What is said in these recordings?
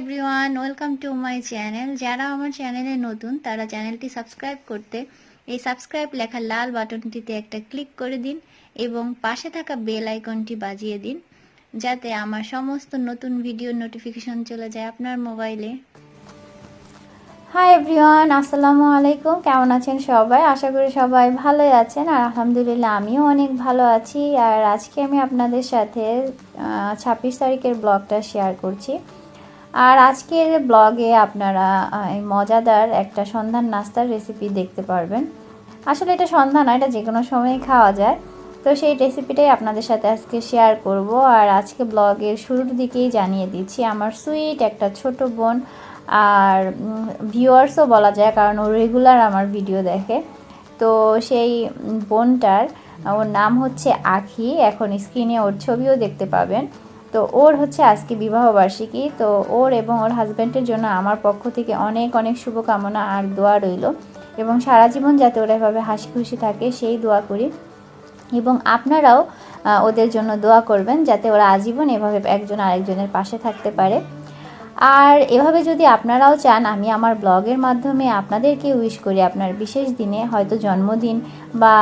Everyone welcome to my channel যারা আমার চ্যানেলে নতুন, তারা চ্যানেলটি সাবস্ক্রাইব করতে, এই সাবস্ক্রাইব লেখা লাল বাটনটিতে একটা ক্লিক করে দিন এবং পাশে থাকা বেল আইকনটি বাজিয়ে দিন, যাতে আমার সমস্ত নতুন ভিডিও নোটিফিকেশন চলে যায় আপনার মোবাইলে হাই এভরিওয়ান আসসালামু আলাইকুম। কেমন আছেন সবাই? আশা করি সবাই ভালোই আছেন। আর আলহামদুলিল্লাহ আমিও অনেক ভালো আছি। আর আজকে আমি আপনাদের সাথে ছাব্বিশ তারিখের ব্লগটা শেয়ার করছি। আর আজকের ব্লগে আপনারা মজাদার একটা সন্ধ্যার নাস্তার রেসিপি দেখতে পারবেন। আসলে এটা সন্ধ্যা না, এটা যে কোনো সময় খাওয়া যায়। তো সেই রেসিপিটাই আপনাদের সাথে আজকে শেয়ার করব। আর আজকে ব্লগের শুরুর দিকেই জানিয়ে দিচ্ছি, আমার সুইট একটা ছোট বোন, আর ভিউয়ার্সও বলা যায়, কারণ ও রেগুলার আমার ভিডিও দেখে। তো সেই বোনটার, ওর নাম হচ্ছে আখি, এখন স্ক্রিনে ওর ছবিও দেখতে পাবেন। তো ওর হচ্ছে আজকে বিবাহবার্ষিকী তো ওর এবং ওর হাজব্যান্ডের জন্য আমার পক্ষ থেকে অনেক অনেক শুভকামনা আর দোয়া রইল। এবং সারা জীবন যাতে ওরা এভাবে হাসি খুশি থাকে, সেই দোয়া করি। এবং আপনারাও ওদের জন্য দোয়া করবেন যাতে ওরা আজীবন এভাবে একজন আরেকজনের পাশে থাকতে পারে। আর এভাবে যদি আপনারাও চান, আমি আমার ব্লগের মাধ্যমে আপনাদেরকে উইশ করি আপনার বিশেষ দিনে হয়তো জন্মদিন বা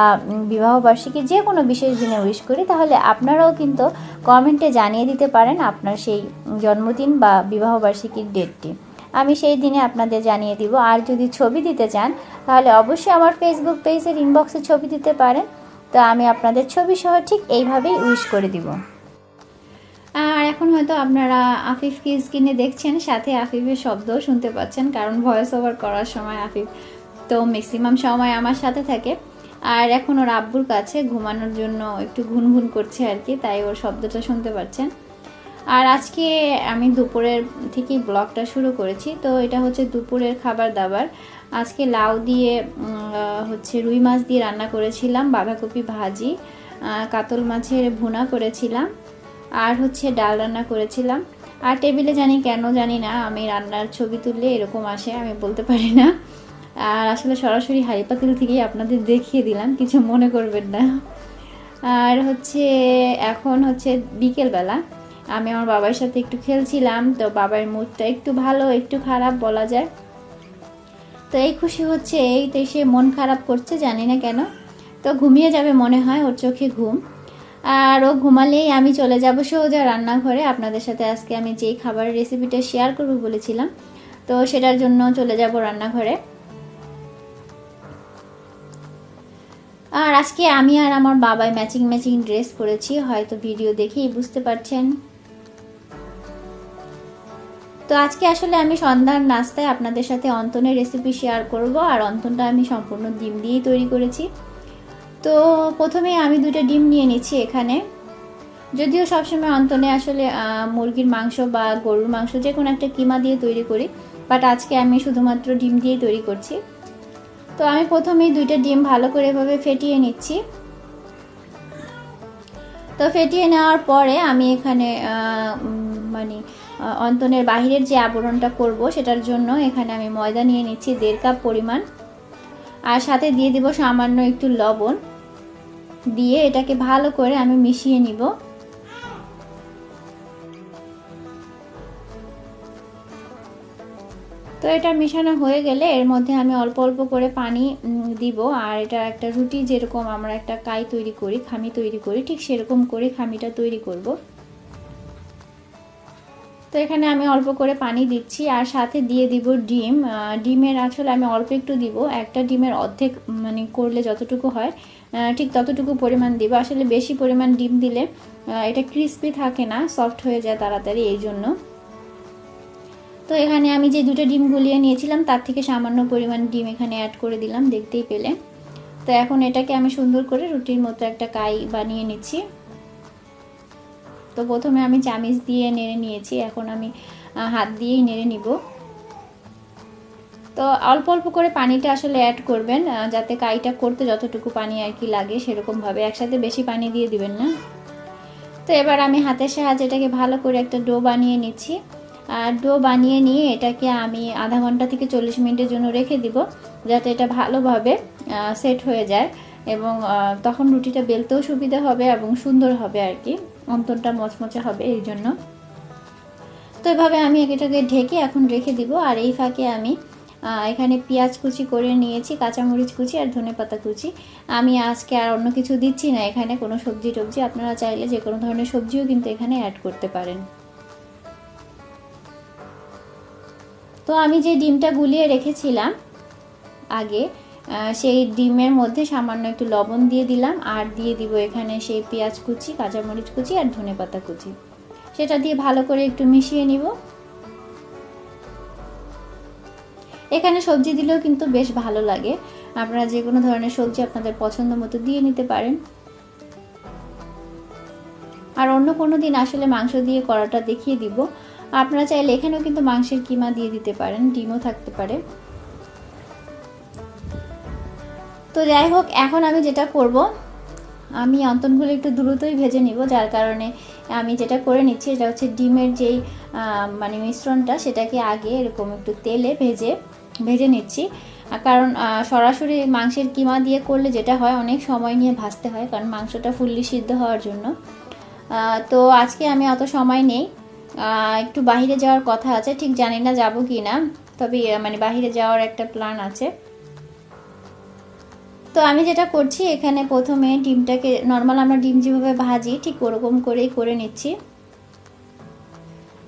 বিবাহবার্ষিকী যে কোনো বিশেষ দিনে উইশ করি, তাহলে আপনারাও কিন্তু কমেন্টে জানিয়ে দিতে পারেন আপনার সেই জন্মদিন বা বিবাহবার্ষিকীর ডেটটি আমি সেই দিনে আপনাদের জানিয়ে দিব। আর যদি ছবি দিতে চান, তাহলে অবশ্যই আমার ফেসবুক পেজের ইনবক্সে ছবি দিতে পারেন। তো আমি আপনাদের ছবি সহ ঠিক এইভাবেই উইশ করে দিব। এখন হয়তো আপনারা আফিফকে স্ক্রিনে দেখছেন, সাথে আফিফের শব্দও শুনতে পাচ্ছেন, কারণ ভয়েস ওভার করার সময় আফিফ তো ম্যাক্সিমাম সময় আমার সাথে থাকে। আর এখন ওর আব্বুর কাছে ঘুমানোর জন্য একটু ঘুনঘুন করছে আর কি, তাই ওর শব্দটা শুনতে পাচ্ছেন। আর আজকে আমি দুপুরের থেকেই ব্লগটা শুরু করেছি, তো এটা হচ্ছে দুপুরের খাবার দাবার। আজকে লাউ দিয়ে হচ্ছে রুই মাছ দিয়ে রান্না করেছিলাম, বাঁধাকপি ভাজি কাতল মাছের ভুনা করেছিলাম। আর হচ্ছে ডাল রান্না করেছিলাম। আর টেবিলে জানি কেন জানি না, আমি রান্নার ছবি তুললে এরকম আসে, আমি বলতে পারি না। আর আসলে সরাসরি হাড়ি পাতিল থেকেই আপনাদের দেখিয়ে দিলাম, কিছু মনে করবেন না। আর হচ্ছে এখন হচ্ছে বিকেলবেলা, আমি আমার বাবার সাথে একটু খেলছিলাম, তো বাবার মুডটা একটু ভালো, একটু খারাপ বলা যায়। তো এই খুশি হচ্ছে, এই তো সে মন খারাপ করছে, জানি না কেন। তো ঘুমিয়ে যাবে মনে হয়, ওর চোখে ঘুম। আর ও ঘুমালেই আমি চলে যাব সোজা রান্নাঘরে। আপনাদের সাথে আজকে আমি যেই খাবারের রেসিপিটা শেয়ার করব বলেছিলাম, তো সেটার জন্য চলে যাব রান্নাঘরে। আর আজকে আমি আর আমার বাবাই ম্যাচিং ম্যাচিং ড্রেস পরেছি হয়তো ভিডিও দেখেই বুঝতে পারছেন। তো আজকে আসলে আমি সন্ধ্যার নাস্তায় আপনাদের সাথে অন্তনের রেসিপি শেয়ার করব, আর অন্তনটা আমি সম্পূর্ণ ডিম দিয়েই তৈরি করেছি। তো প্রথমে আমি দুটো ডিম নিয়ে নিচ্ছি এখানে। যদিও সবসময় অন্তনে আসলে মুরগির মাংস বা গরুর মাংস যে কোনো একটা কিমা দিয়ে তৈরি করি, বাট আজকে আমি শুধুমাত্র ডিম দিয়েই তৈরি করছি। তো আমি প্রথমেই দুইটা ডিম ভালো করে এভাবে ফেটিয়ে নিচ্ছি। তো ফেটিয়ে নেওয়ার পরে আমি এখানে মানে অন্তনের বাহিরের যে আবরণটা করব সেটার জন্য এখানে আমি ময়দা নিয়ে নিচ্ছি দেড় কাপ পরিমাণ। আর সাথে দিয়ে দিব সামান্য একটু লবণ। দিয়ে এটাকে ভালো করে আমি মিশিয়ে নিব। তো এটা মেশানো হয়ে গেলে এর মধ্যে আমি অল্প অল্প করে পানি দিব। আর এটা একটা রুটি যেরকম আমরা একটা কাই তৈরি করি, খামি তৈরি করি, ঠিক সেরকম করে খামিটা তৈরি করব। তো এখানে আমি অল্প করে পানি দিচ্ছি আর সাথে দিয়ে দিব ডিম। ডিমের আসলে আমি অল্প একটু দিব। একটা ডিমের অর্ধেক মানে করলে যতটুকু হয় ঠিক ততটুকু পরিমাণ দিব। আসলে বেশি পরিমাণ ডিম দিলে এটা ক্রিস্পি থাকে না সফট হয়ে যায় তাড়াতাড়ি এই জন্য। তো এখানে আমি যে দুটো ডিম গুলিয়ে নিয়েছিলাম, তার থেকে সামান্য পরিমাণ ডিম এখানে অ্যাড করে দিলাম, দেখতেই পেলে। তো এখন এটাকে আমি সুন্দর করে রুটির মতো একটা কাই বানিয়ে নিচ্ছি। তো প্রথমে আমি চামিচ দিয়ে নেড়ে নিয়েছি, এখন আমি হাত দিয়েই নেড়ে নিব। তো অল্প অল্প করে পানিটা আসলে অ্যাড করবেন যাতে কাইটা করতে যতটুকু পানি আর কি লাগে সেরকমভাবে। একসাথে বেশি পানি দিয়ে দিবেন না। তো এবার আমি হাতের সাহায্যে এটাকে ভালো করে একটা ডো বানিয়ে নিচ্ছি। আর ডো বানিয়ে নিয়ে এটাকে আমি আধা ঘণ্টা থেকে চল্লিশ মিনিটের জন্য রেখে দিব, যাতে এটা ভালোভাবে সেট হয়ে যায় এবং তখন রুটিটা বেলতেও সুবিধা হবে এবং সুন্দর হবে আর কি। অন্তরটা মচমচে হবে এই জন্য। তো এভাবে আমি এটাকে ঢেকে এখন রেখে দিব। আর এই ফাঁকে আমি এখানে পেঁয়াজ কুচি করে নিয়েছি, কাঁচামরিচ কুচি আর ধনেপাতা কুচি। আমি আজকে আর অন্য কিছু দিচ্ছি না, এখানে কোনো সবজি টবজি আপনারা চাইলে যে কোনো ধরনের সবজিও কিন্তু এখানে অ্যাড করতে পারেন। তো আমি যে ডিমটা গুলিয়ে রেখেছিলাম আগে সেই ডিমের মধ্যে সামান্য একটু লবণ দিয়ে দিলাম আর দিয়ে দিব এখানে সেই পেঁয়াজ কুচি, কাঁচামরিচ কুচি আর ধনেপাতা কুচি। সেটা দিয়ে ভালো করে একটু মিশিয়ে নিব। এখানে সবজি দিলেও কিন্তু বেশ ভালো লাগে। আপনারা যে কোনো ধরনের সবজি আপনাদের পছন্দ মতো দিয়ে নিতে পারেন। আর অন্য কোনো দিন আসলে মাংস দিয়ে করাটা দেখিয়ে দিব। আপনারা চাইলে এখানেও কিন্তু মাংসের কিমা দিয়ে দিতে পারেন, ডিমও থাকতে পারে। তো যাই হোক, এখন আমি যেটা করব, আমি অন্তনগুলো একটু দ্রুতই ভেজে নিব, যার কারণে আমি যেটা করে নিচ্ছি এটা হচ্ছে ডিমের যেই মানে মিশ্রণটা, সেটাকে আগে এরকম একটু তেলে ভেজে ভেজে নিচ্ছি। কারণ সরাসরি মাংসের কিমা দিয়ে করলে যেটা হয়, অনেক সময় নিয়ে ভাজতে হয়, কারণ মাংসটা ফুললি সিদ্ধ হওয়ার জন্য। তো আজকে আমি অত সময় নেই। একটু বাইরে যাওয়ার কথা আছে, ঠিক জানি না যাব কি না, তবে মানে বাইরে যাওয়ার একটা প্ল্যান আছে। তো আমি যেটা করছি, এখানে প্রথমে ডিমটাকে নর্মাল আমরা ডিম যেভাবে ভাজি, ঠিক ওরকম করেই করে নিচ্ছি।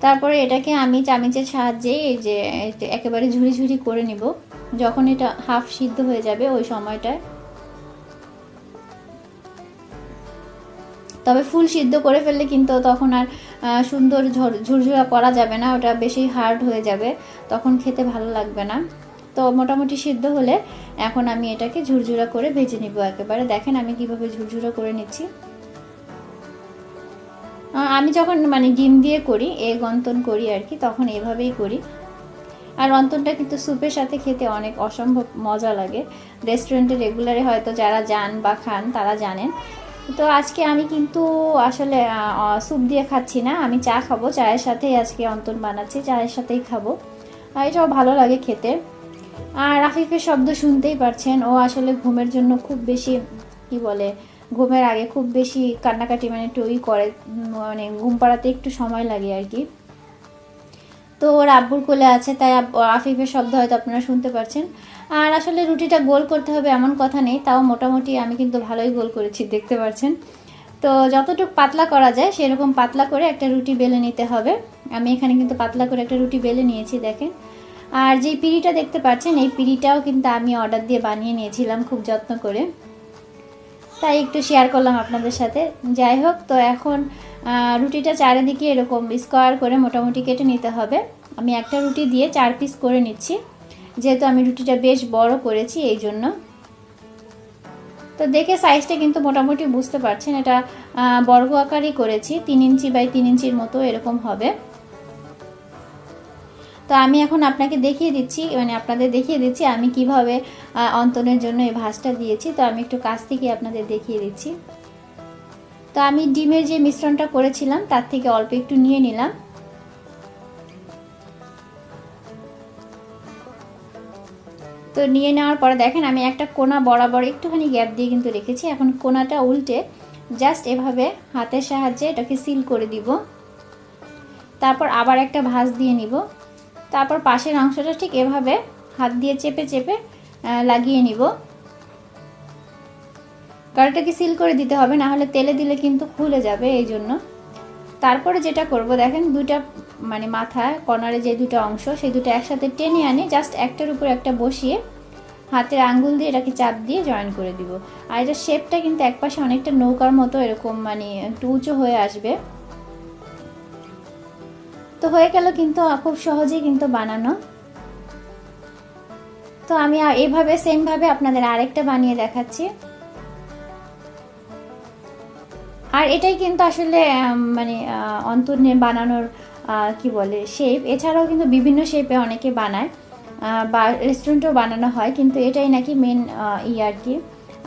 তারপরে এটাকে আমি চামিচের সাহায্যে এই যে একেবারে ঝুড়ি ঝুড়ি করে নিব। যখন এটা হাফ সিদ্ধ হয়ে যাবে ওই সময়টায়। তবে ফুল সিদ্ধ করে ফেললে কিন্তু তখন আর সুন্দর ঝর- ঝুরঝুরা করা যাবে না, ওটা বেশি হার্ড হয়ে যাবে, তখন খেতে ভালো লাগবে না। তো মোটামুটি সিদ্ধ হলে এখন আমি এটাকে ঝুরঝুরা করে ভেজে নিব একেবারে। দেখেন আমি কীভাবে ঝুরঝুরা করে নিচ্ছি। আমি যখন মানে ডিম দিয়ে করি এগ অন্তন করি আর কি, তখন এভাবেই করি। আর অন্তনটা কিন্তু স্যুপের সাথে খেতে অনেক অসম্ভব মজা লাগে। রেস্টুরেন্টে রেগুলারে হয়তো যারা যান বা খান, তারা জানেন। তো আজকে আমি কিন্তু আসলে স্যুপ দিয়ে খাচ্ছি না। আমি চা খাব, চায়ের সাথেই আজকে অন্তন বানাচ্ছি, চায়ের সাথেই খাব। এটাও ভালো লাগে খেতে। আর রাফিফের শব্দ শুনতেই পারছেন, ও আসলে ঘুমের জন্য খুব বেশি, কি বলে ঘুমের আগে খুব বেশি কান্নাকাটি মানে টই করে মানে ঘুম পাড়াতে একটু সময় লাগে আর কি। তো ওর আব্বুর কোলে আছে, তাই আফিফের শব্দ হয়তো আপনারা শুনতে পারছেন আর আসলে রুটিটা গোল করতে হবে এমন কথা নেই, তাও মোটামুটি আমি কিন্তু ভালোই গোল করেছি, দেখতে পাচ্ছেন। তো যতটুকু পাতলা করা যায়, সেরকম পাতলা করে একটা রুটি বেলে নিতে হবে। আমি এখানে কিন্তু পাতলা করে একটা রুটি বেলে নিয়েছি, দেখেন। আর যে পিড়িটা দেখতে পাচ্ছেন, এই পিড়িটাও কিন্তু আমি অর্ডার দিয়ে বানিয়ে নিয়েছিলাম খুব যত্ন করে। তাই একটু শেয়ার করলাম আপনাদের সাথে। যাই হোক, তো এখন রুটিটা চারিদিকে এরকম স্কোয়ার করে মোটামুটি কেটে নিতে হবে। আমি একটা রুটি দিয়ে চার পিস করে নিচ্ছি। যেহেতু আমি রুটিটা বেশ বড় করেছি, এই জন্য। তো দেখে সাইজটা কিন্তু মোটামুটি বুঝতে পারছেন। এটা বর্গ আকারই করেছি, তিন ইঞ্চি বাই তিন ইঞ্চির মতো এরকম হবে। তো আমি এখন আপনাকে দেখিয়ে দিচ্ছি মানে আপনাদের দেখিয়ে দিচ্ছি আমি কীভাবে অন্তনের জন্য এই ভাঁজটা দিয়েছি। তো আমি একটু কাছ থেকে আপনাদের দেখিয়ে দিচ্ছি। তো আমি ডিমের যে মিশ্রণটা করেছিলাম, তার থেকে অল্প একটু নিয়ে নিলাম। তো নিয়ে নেওয়ার পরে দেখেন, আমি একটা কোনা বরাবর একটুখানি গ্যাপ দিয়ে কিন্তু রেখেছি। এখন কোনাটা উল্টে জাস্ট এভাবে হাতের সাহায্যে এটাকে সিল করে দিব। তারপর আবার একটা ভাঁজ দিয়ে নিব। তারপর পাশের অংশটা ঠিক এভাবে হাত দিয়ে চেপে চেপে লাগিয়ে নিব। কারোটাকে সিল করে দিতে হবে, না হলে তেলে দিলে কিন্তু খুলে যাবে এই জন্য। তারপরে যেটা করব, দেখেন দুটা মানে মাথায় কর্নারে যে দুটো অংশ, সেই দুটো একসাথে টেনে আনে, জাস্ট একটার উপর একটা বসিয়ে হাতের আঙ্গুল দিয়ে এটাকে চাপ দিয়ে জয়েন করে দিব। আর এটার শেপটা কিন্তু একপাশে অনেকটা নৌকার মতো এরকম মানে একটু উঁচু হয়ে আসবে। তো হয়ে গেল কিন্তু খুব সহজেই কিন্তু বানানো। তো আমি এভাবে সেমভাবে আপনাদের আরেকটা বানিয়ে দেখাচ্ছি। আর এটাই কিন্তু আসলে মানে অন্তর্নে বানানোর কি বলে শেপ এছাড়াও কিন্তু বিভিন্ন শেপে অনেকে বানায় বা রেস্টুরেন্টেও বানানো হয়, কিন্তু এটাই নাকি মেন ই আর কি,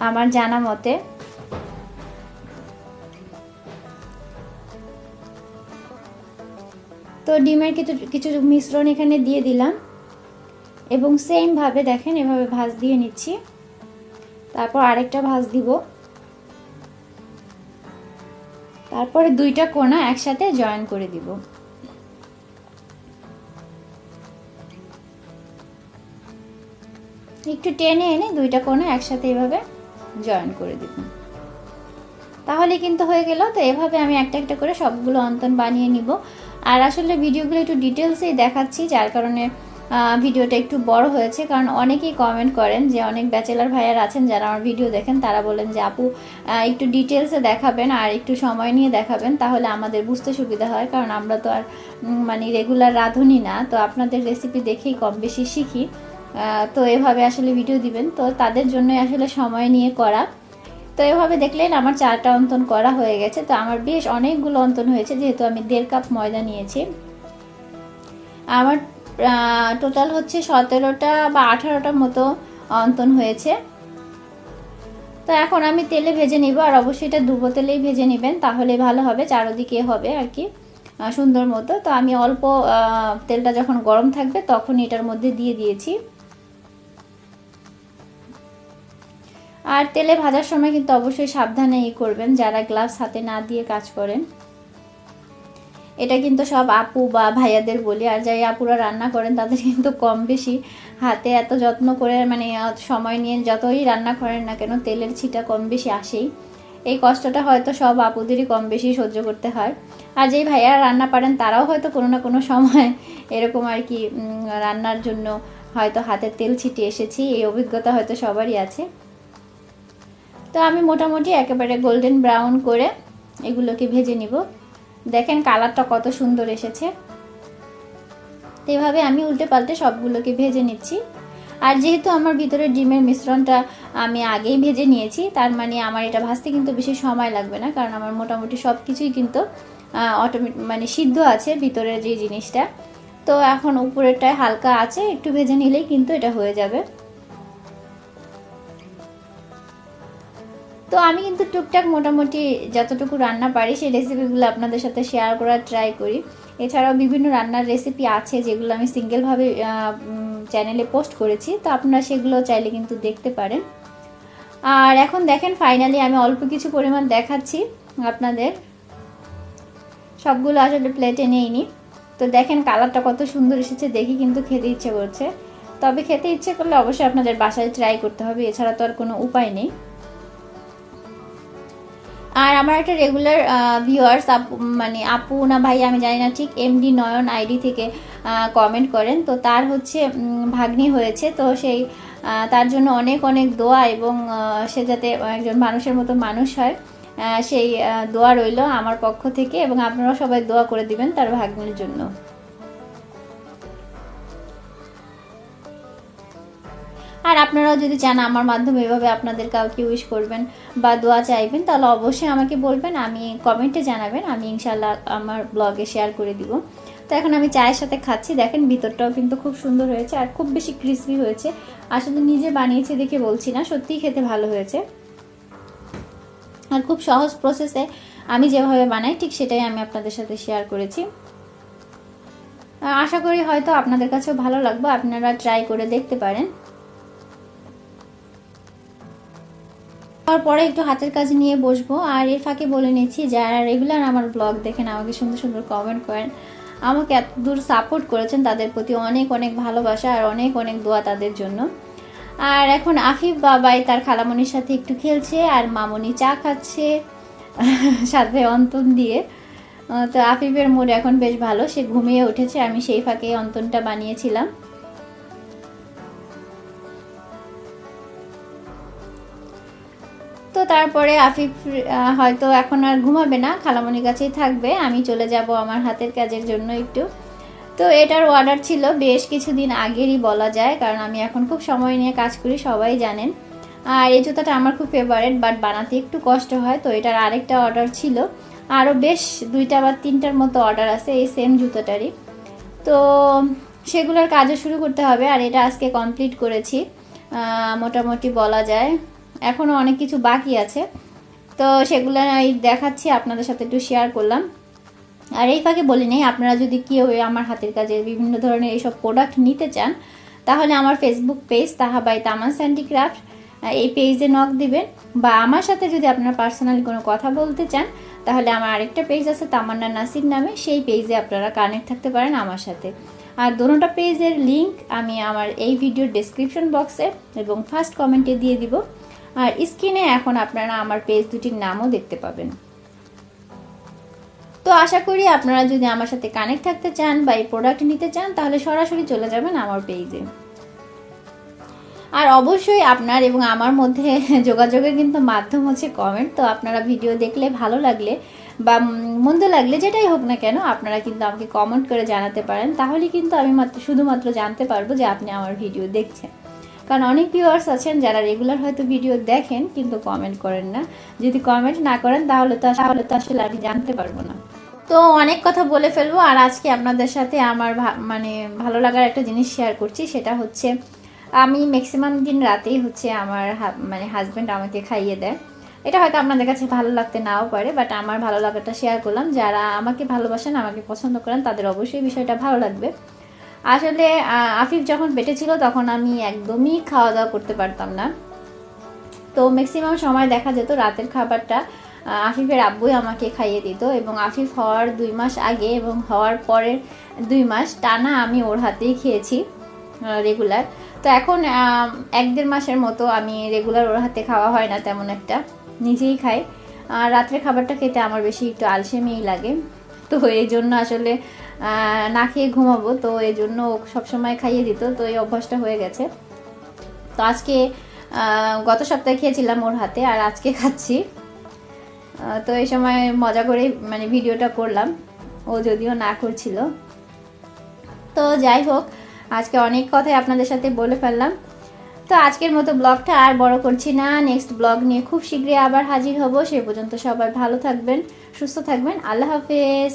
আমার জানা মতে। ডিমের কিছু কিছু মিশ্রণ এখানে দিয়ে দিলাম। এবং সেমভাবে দেখেন, এভাবে ভাজ দিয়ে নিচ্ছি। তারপর আরেকটা ভাজ দিব। তারপরে দুইটা কোনা একসাথে জয়েন করে দিব। একটু টেনে এনে দুইটা কোনা একসাথে এভাবে জয়েন করে দিব। তাহলে কিন্তু হয়ে গেল। তো এভাবে আমি একটা একটা করে সবগুলো অন্তন বানিয়ে নিব। আর আসলে ভিডিওগুলো একটু ডিটেলসেই দেখাচ্ছি, যার কারণে ভিডিওটা একটু বড় হয়েছে। কারণ অনেকেই কমেন্ট করেন যে, অনেক ব্যাচেলার ভাইয়ার আছেন যারা আমার ভিডিও দেখেন, তারা বলেন যে, আপু একটু ডিটেলসে দেখাবেন আর একটু সময় নিয়ে দেখাবেন, তাহলে আমাদের বুঝতে সুবিধা হয়। কারণ আমরা তো আর মানে রেগুলার রাঁধুনি না, তো আপনাদের রেসিপি দেখেই কম বেশি শিখি। তো এভাবে আসলে ভিডিও দিবেন। তো তাদের জন্যই আসলে সময় নিয়ে করা। তো এভাবে দেখলেন আমার চারটা অন্তন করা হয়ে গেছে। তো আমার বেশ অনেকগুলো অন্তন হয়েছে, যেহেতু আমি দেড় কাপ ময়দা নিয়েছি। আমার টোটাল হচ্ছে সতেরোটা বা আঠারোটার মতো অন্তন হয়েছে। তো এখন আমি তেলে ভেজে নিব, আর অবশ্যই এটা ডুবো তেলেই ভেজে নেবেন, তাহলে ভালো হবে, চারোদিকে হবে আর কি সুন্দর মতো। তো আমি অল্প তেলটা যখন গরম থাকবে তখন এটার মধ্যে দিয়ে দিয়েছি। আর তেলে ভাজার সময় কিন্তু অবশ্যই সাবধানে ই করবেন, যারা গ্লাভস হাতে না দিয়ে কাজ করেন। এটা কিন্তু সব আপু বা ভাইয়াদের বলি, আর যাই আপুরা রান্না করেন, তাদের কিন্তু কম বেশি হাতে এত যত্ন করে মানে সময় নিয়ে যতই রান্না করেন না কেন, তেলের ছিটা কম বেশি আসেই। এই কষ্টটা হয়তো সব আপুদেরই কম বেশি সহ্য করতে হয়। আর যেই ভাইয়ারা রান্না পারেন, তারাও হয়তো কোনো না কোনো সময় এরকম আর কি রান্নার জন্য হয়তো হাতে তেল ছিটিয়ে এসেছি, এই অভিজ্ঞতা হয়তো সবারই আছে। তো আমি মোটামুটি একেবারে গোল্ডেন ব্রাউন করে এগুলোকে ভেজে নিব। দেখেন কালারটা কত সুন্দর এসেছে। এভাবে আমি উল্টে পাল্টে সবগুলোকে ভেজে নিচ্ছি। আর যেহেতু আমার ভিতরে ডিমের মিশ্রণটা আমি আগেই ভেজে নিয়েছি, তার মানে আমার এটা ভাজতে কিন্তু বেশি সময় লাগবে না, কারণ আমার মোটামুটি সব কিছুই কিন্তু অটোমেটিক মানে সিদ্ধ আছে ভিতরের যে জিনিসটা। তো এখন উপরেরটায় হালকা আছে, একটু ভেজে নিলেই কিন্তু এটা হয়ে যাবে। তো আমি কিন্তু টুকটাক মোটামুটি যতটুকু রান্না পারি, সেই রেসিপিগুলো আপনাদের সাথে শেয়ার করার ট্রাই করি। এছাড়াও বিভিন্ন রান্নার রেসিপি আছে যেগুলো আমি সিঙ্গেলভাবে চ্যানেলে পোস্ট করেছি, তো আপনারা সেগুলো চাইলে কিন্তু দেখতে পারেন। আর এখন দেখেন ফাইনালি আমি অল্প কিছু পরিমাণ দেখাচ্ছি আপনাদের। সবগুলো আসলে প্লেটে নেইনি। তো দেখেন কালারটা কত সুন্দর এসেছে, দেখি কিন্তু খেতে ইচ্ছে করছে। তবে খেতে ইচ্ছে করলে অবশ্যই আপনাদের বাসায় ট্রাই করতে হবে, এছাড়া তো আর কোনো উপায় নেই। আর আমার একটা রেগুলার ভিউয়ার্স আপু মানে আপু না ভাই, আমি জানি না, ঠিক এমডি নয়ন আইডি থেকে কমেন্ট করেন। তো তার হচ্ছে ভাগ্নি হয়েছে। তো সেই তার জন্য অনেক অনেক দোয়া এবং সে যাতে একজন মানুষের মতো মানুষ হয় সেই দোয়া রইল আমার পক্ষ থেকে এবং আপনারা সবাই দোয়া করে দিবেন তার ভাগ্নির জন্য। আর আপনারাও যদি চান আমার মাধ্যমে এভাবে আপনাদের কাউকে উইশ করবেন বা দোয়া চাইবেন, তাহলে অবশ্যই আমাকে বলবেন, আমি কমেন্টে জানাবেন, আমি ইনশাল্লাহ আমার ব্লগে শেয়ার করে দিব। তো এখন আমি চায়ের সাথে খাচ্ছি, দেখেন ভিতরটাও কিন্তু খুব সুন্দর হয়েছে আর খুব বেশি ক্রিসপি হয়েছে। আসলে নিজে বানিয়েছি দেখে বলছি না, সত্যিই খেতে ভালো হয়েছে। আর খুব সহজ প্রসেসে আমি যেভাবে বানাই, ঠিক সেটাই আমি আপনাদের সাথে শেয়ার করেছি। আশা করি হয়তো আপনাদের কাছেও ভালো লাগবে, আপনারা ট্রাই করে দেখতে পারেন। তারপরে একটু হাতের কাজ নিয়ে বসবো। আর এর ফাঁকে বলে নিচ্ছি, যারা রেগুলার আমার ব্লগ দেখেন, আমাকে সুন্দর সুন্দর কমেন্ট করেন। আমাকে এত দূর সাপোর্ট করেছেন, তাদের প্রতি অনেক অনেক ভালোবাসা আর অনেক অনেক দোয়া তাদের জন্য। আর এখন আফিফ বাবাই তার খালামনির সাথে একটু খেলছে আর মামনি চা খাচ্ছে, সাথে অন্তন দিয়ে। তো আফিফের মুড এখন বেশ ভালো, সে ঘুমিয়ে উঠেছে, আমি সেই ফাঁকে অন্তনটা বানিয়েছিলাম। তারপরে আফিফ হয়তো এখন আর ঘুমাবে না খালামনির কাছেই থাকবে। আমি চলে যাব আমার হাতের কাজের জন্য একটু। তো এটার অর্ডার ছিল বেশ কিছুদিন আগেরই বলা যায়, কারণ আমি এখন খুব সময় নিয়ে কাজ করি, সবাই জানেন। আর এই জুতাটা আমার খুব ফেভারেট বাট বানাতে একটু কষ্ট হয়, তো এটার আরেকটা অর্ডার ছিল। আরও বেশ দুইটা বা তিনটার মতো অর্ডার আছে এই সেম জুতোটারই। তো সেগুলোর কাজও শুরু করতে হবে, আর এটা আজকে কমপ্লিট করেছি। মোটামুটি বলা যায়। এখনও অনেক কিছু বাকি আছে। তো সেগুলো এই দেখাচ্ছি, আপনাদের সাথে একটু শেয়ার করলাম। আর এই ফাঁকে বলি নেই, আপনারা যদি কেউ আমার হাতের কাজের বিভিন্ন ধরনের এইসব প্রোডাক্ট নিতে চান, তাহলে আমার ফেসবুক পেজ তাহাবাই তামান স্যান্ডিক্রাফট এই পেজে নক দিবেন। বা আমার সাথে যদি আপনারা পার্সোনালি কোনো কথা বলতে চান, তাহলে আমার আরেকটা পেজ আছে, তামান্না নাসির নামে। সেই পেজে আপনারা কানেক্ট থাকতে পারেন আমার সাথে। আর দোনোটা পেজের লিংক আমি আমার এই ভিডিওর ডেসক্রিপশন বক্সে এবং ফার্স্ট কমেন্টে দিয়ে দিব। আর স্ক্রিনে এখন আপনারা আমার পেজ দুটির নামও দেখতে পাবেন। তো আশা করি আপনারা যদি আমার সাথে কানেক্ট থাকতে চান বা এই প্রোডাক্ট নিতে চান, তাহলে সরাসরি চলে যাবেন আমার পেজে আর অবশ্যই আপনার এবং আমার মধ্যে যোগাযোগের কিন্তু মাধ্যম হচ্ছে কমেন্ট তো আপনারা ভিডিও দেখলে, ভালো লাগলে বা মন্দ লাগলে যেটাই হোক না কেন, আপনারা কিন্তু আমাকে কমেন্ট করে জানাতে পারেন। তাহলে কিন্তু আমি মাত্র, শুধুমাত্র জানতে পারব যে আপনি আমার ভিডিও দেখছেন। কারণ অনেক ভিউয়ার্স আছেন যারা রেগুলার হয়তো ভিডিও দেখেন, কিন্তু কমেন্ট করেন না। যদি কমেন্ট না করেন, তাহলে তো তাহলে তো আসলে আমি জানতে পারব না। তো অনেক কথা বলে ফেলব, আর আজকে আপনাদের সাথে আমার মানে ভালো লাগার একটা জিনিস শেয়ার করছি, সেটা হচ্ছে, আমি ম্যাক্সিমাম দিন রাতেই হচ্ছে আমার মানে হাজব্যান্ড আমাকে খাইয়ে দেয়। এটা হয়তো আপনাদের কাছে ভালো লাগতে নাও পারে বাট আমার ভালো লাগাটা শেয়ার করলাম। যারা আমাকে ভালোবাসেন, আমাকে পছন্দ করেন, তাদের অবশ্যই বিষয়টা ভালো লাগবে। আসলে আফিফ যখন পেটে ছিল তখন আমি একদমই খাওয়া দাওয়া করতে পারতাম না। তো ম্যাক্সিমাম সময় দেখা যেত রাতের খাবারটা আফিফের আব্বুই আমাকে খাইয়ে দিত এবং আফিফ হওয়ার দুই মাস আগে এবং হওয়ার পরের দুই মাস টানা আমি ওর হাতেই খেয়েছি রেগুলার তো এখন এক দেড় মাসের মতো আমি রেগুলার ওর হাতে খাওয়া হয় না তেমন একটা, নিজেই খাই। রাত্রে খাবারটা খেতে আমার বেশি একটু আলসেমিই লাগে। তো এই জন্য আসলে না খেয়ে ঘুমাবো। তো এই জন্য সবসময় খাইয়ে দিত। তো এই অভ্যাসটা হয়ে গেছে। তো আজকে গত সপ্তাহে খেয়েছিলাম ওর হাতে, আর আজকে খাচ্ছি। তো এই সময় মজা করে মানে ভিডিওটা করলাম। ও যদিও না করছিল। তো যাই হোক, আজকে অনেক কথাই আপনাদের সাথে বলে ফেললাম। তো আজকের মতো ব্লগটা আর বড় করছি না। নেক্সট ব্লগ নিয়ে খুব শীঘ্রই আবার হাজির হব। সে পর্যন্ত সবাই ভালো থাকবেন, সুস্থ থাকবেন। আল্লাহ হাফেজ।